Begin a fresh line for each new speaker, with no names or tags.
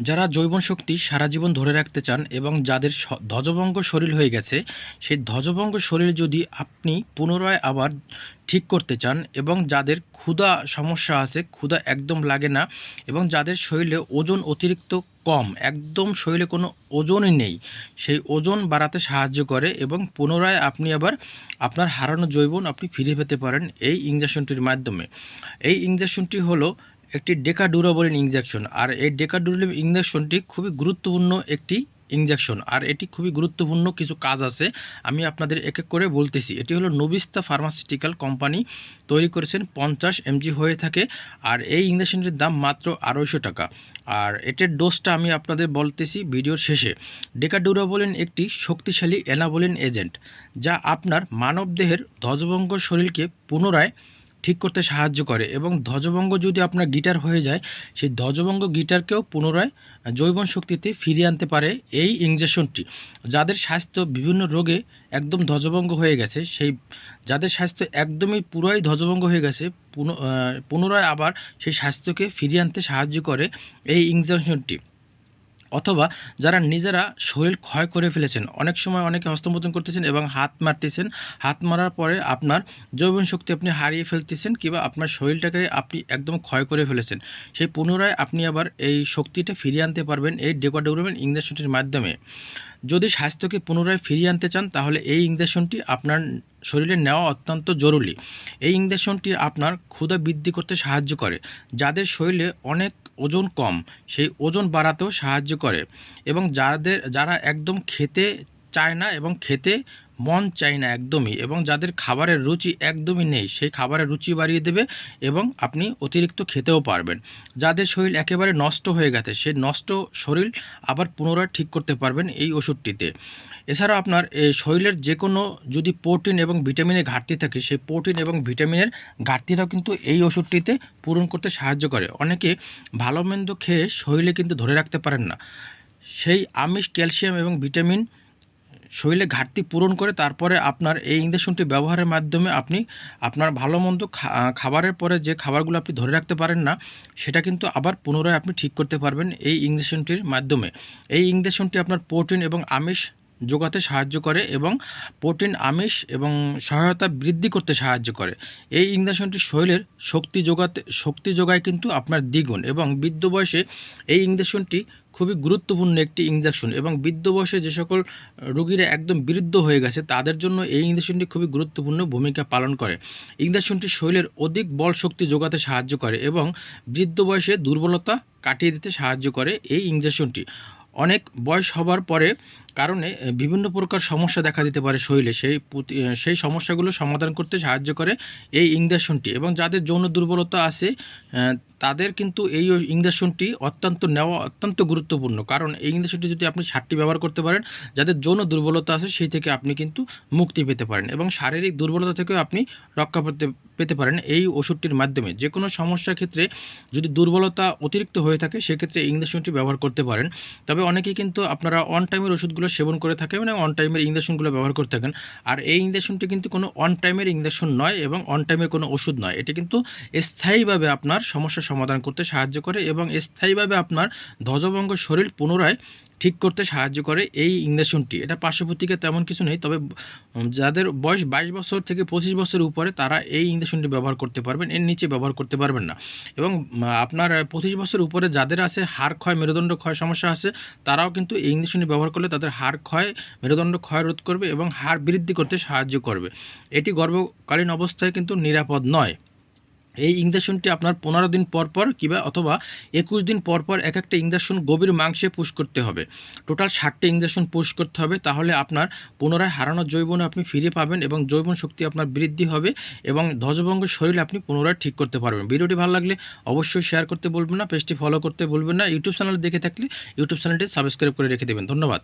যারা জৈবন শক্তি সারা জীবন ধরে রাখতে চান এবং যাদের ধ্বজভঙ্গ শরীর হয়ে গেছে, সেই ধ্বজভঙ্গ শরীর যদি আপনি পুনরায় আবার ঠিক করতে চান এবং যাদের ক্ষুধা সমস্যা আছে, ক্ষুধা একদম লাগে না এবং যাদের শরীরে ওজন অতিরিক্ত কম, একদম শরীরে কোনো ওজনই নেই, সেই ওজন বাড়াতে সাহায্য করে এবং পুনরায় আপনি আবার আপনার হারানো জৈবন আপনি ফিরে পেতে পারেন এই ইঞ্জেকশনটির মাধ্যমে। এই ইঞ্জেকশনটি হলো একটি ডেকাডুরাবলিন ইঞ্জেকশন আর এই ডেকাডুরাবলিন ইঞ্জেকশনটি খুবই গুরুত্বপূর্ণ একটি ইঞ্জেকশন আর এটি খুবই গুরুত্বপূর্ণ কিছু কাজ আছে, আমি আপনাদের এক এক করে বলতেছি। এটি হলো নবিস্তা ফার্মাসিউটিক্যাল কোম্পানি তৈরি করেছেন পঞ্চাশ এমজি হয়ে থাকে, আর এই ইঞ্জেকশনটির দাম মাত্র আড়াইশো টাকা। আর এটার ডোজটা আমি আপনাদের বলতেছি ভিডিওর শেষে। ডেকাডুরাবলিন একটি শক্তিশালী অ্যানাবলিন এজেন্ট, যা আপনার মানবদেহের ধ্বজভঙ্গ শরীরকে পুনরায় ঠিক করতে সাহায্য করে এবং ধ্বজভঙ্গ যদি আপনার গিটার হয়ে যায়, সেই ধ্বজভঙ্গ গিটারকেও পুনরায় জৈবন শক্তিতে ফিরিয়ে আনতে পারে এই ইঞ্জেকশনটি যাদের স্বাস্থ্য বিভিন্ন রোগে একদম ধ্বজভঙ্গ হয়ে গেছে, সেই যাদের স্বাস্থ্য একদমই পুরোই ধ্বজভঙ্গ হয়ে গেছে, পুন- পুনরায় আবার সেই স্বাস্থ্যকে ফিরিয়ে আনতে সাহায্য করে এই ইঞ্জেকশনটি অথবা যারা নিজেরা শরীর ক্ষয় করে ফেলেছেন, অনেক সময় অনেকে হস্তমোদন করতেছেন এবং হাত মারতেছেন। হাত মারার পরে আপনার জৈবন শক্তি আপনি হারিয়ে ফেলতেছেন কিংবা আপনার শরীরটাকে আপনি একদম ক্ষয় করে ফেলেছেন। সেই পুনরায় আপনি আবার এই শক্তিটা ফিরিয়ে আনতে পারবেন এই ডেকোডেভলপমেন্ট ইঞ্জেকশনটির মাধ্যমে। যদি স্বাস্থ্যকে পুনরায় ফিরিয়ে আনতে চান, তাহলে এই ইঞ্জেকশনটি আপনার শরীরে নেওয়া অত্যন্ত জরুরি। এই ইঞ্জেকশনটি আপনার ক্ষুধা বৃদ্ধি করতে সাহায্য করে, যাদের শরীরে অনেক ওজন কম সেই ওজন বাড়াতেও সাহায্য করে এবং যাদের যারা একদম খেতে চায় না এবং খেতে মন চায় না একদমই এবং যাদের খাবারের রুচি একদমই নেই, সেই খাবারের রুচি বাড়িয়ে দেবে এবং আপনি অতিরিক্ত খেতেও পারবেন। যাদের শরীর একেবারে নষ্ট হয়ে গেছে, সেই নষ্ট শরীর আবার পুনরায় ঠিক করতে পারবেন এই ওষুধটিতে। এছাড়া আপনার শরীরের যে কোনো যদি প্রোটিন এবং ভিটামিনের ঘাটতি থাকে, সেই প্রোটিন এবং ভিটামিনের ঘাটতিটাও কিন্তু এই ওষুধটিতে পূরণ করতে সাহায্য করে। অনেকে ভালো মন্দ খেয়ে শরীরে কিন্তু ধরে রাখতে পারেন না। সেই আমিষ, ক্যালসিয়াম এবং ভিটামিন শরীরে ঘাটতি পূরণ করে তারপরে আপনার এই ইঞ্জেকশনটি ব্যবহারের মাধ্যমে আপনি আপনার ভালো মন্দ খাবারের পরে যে খাবারগুলো আপনি ধরে রাখতে পারেন না, সেটা কিন্তু আবার পুনরায় আপনি ঠিক করতে পারবেন এই ইঞ্জেকশনটির মাধ্যমে। এই ইঞ্জেকশনটি আপনার প্রোটিন এবং আমিষ যোগাতে সাহায্য করে এবং প্রোটিন, আমিষ এবং সহায়তা বৃদ্ধি করতে সাহায্য করে। এই ইঞ্জেকশনটি শরীরের শক্তি যোগাতে, শক্তি যোগায় কিন্তু আপনার দ্বিগুণ এবং বৃদ্ধ বয়সে এই ইঞ্জেকশনটি খুবই গুরুত্বপূর্ণ একটি ইঞ্জেকশন এবং বৃদ্ধ বয়সে যে সকল রোগীরা একদম বৃদ্ধ হয়ে গেছে, তাদের জন্য এই ইঞ্জেকশনটি খুবই গুরুত্বপূর্ণ ভূমিকা পালন করে। ইঞ্জেকশনটি শরীরের অধিক বল শক্তি যোগাতে সাহায্য করে এবং বৃদ্ধ বয়সে দুর্বলতা কাটিয়ে দিতে সাহায্য করে এই ইঞ্জেকশনটি অনেক বয়স হবার পরে কারণে বিভিন্ন প্রকার সমস্যা দেখা দিতে পারে শরীরে। সেই সেই সমস্যাগুলো সমাধান করতে সাহায্য করে এই ইঞ্জেকশনটি এবং যাদের যৌন দুর্বলতা আছে তাদের কিন্তু এই ইঞ্জেকশনটি অত্যন্ত নেওয়া অত্যন্ত গুরুত্বপূর্ণ। কারণ এই ইঞ্জেকশনটি যদি আপনি সারটি ব্যবহার করতে পারেন, যাদের যৌন দুর্বলতা আছে সেই থেকে আপনি কিন্তু মুক্তি পেতে পারেন এবং শারীরিক দুর্বলতা থেকেও আপনি রক্ষা পেতে পেতে পারেন এই ওষুধটির মাধ্যমে। যে কোনো সমস্যার ক্ষেত্রে যদি দুর্বলতা অতিরিক্ত হয়ে থাকে, সেক্ষেত্রে ইঞ্জেকশনটি ব্যবহার করতে পারেন। তবে অনেকেই কিন্তু আপনারা অন টাইমের ওষুধগুলো সেবন করে থাকে এবং অন টাইমের ইঞ্জেকশনগুলো ব্যবহার করে থাকেন। আর এই ইঞ্জেকশনটি কিন্তু কোনো অন টাইমের ইঞ্জেকশন নয় এবং অন টাইমের কোনো ওষুধ নয়। এটি কিন্তু স্থায়ীভাবে আপনার সমস্যা সমাধান করতে সাহায্য করে এবং স্থায়ীভাবে আপনার ধ্বজভঙ্গ শরীর পুনরায় ঠিক করতে সাহায্য করে এই ইঞ্জেকশনটি এটা পার্শ্বপ্রতিকা তেমন কিছু নেই, তবে যাদের বয়স বাইশ বছর থেকে পঁচিশ বছরের উপরে, তারা এই ইঞ্জেকশনটি ব্যবহার করতে পারবেন, এর নিচে ব্যবহার করতে পারবেন না। এবং আপনার পঁচিশ বছর উপরে যাদের আছে হাড় ক্ষয়, মেরুদণ্ড ক্ষয় সমস্যা আছে, তারাও কিন্তু এই ইঞ্জেকশনটি ব্যবহার করলে তাদের হাড় ক্ষয়, মেরুদণ্ড ক্ষয় রোধ করবে এবং হাড় বৃদ্ধি করতে সাহায্য করবে। এটি গর্ভকালীন অবস্থায় কিন্তু নিরাপদ নয়। এই ইঞ্জেকশনটি আপনার পনেরো দিন পর পর কিংবা অথবা একুশ দিন পর পর এক একটা ইঞ্জেকশন গভীর মাংসে পুশ করতে হবে। টোটাল ষাটটি ইঞ্জেকশন পুশ করতে হবে, তাহলে আপনার পুনরায় হারানো জৈবন আপনি ফিরে পাবেন এবং জৈবন শক্তি আপনার বৃদ্ধি হবে এবং ধ্বজভঙ্গ শরীর আপনি পুনরায় ঠিক করতে পারবেন। ভিডিওটি ভালো লাগলে অবশ্যই শেয়ার করতে বলবেন না, পেজটি ফলো করতে বলবেন না। ইউটিউব চ্যানেল দেখে থাকলে ইউটিউব চ্যানেলটি সাবস্ক্রাইব করে রেখে দেবেন। ধন্যবাদ।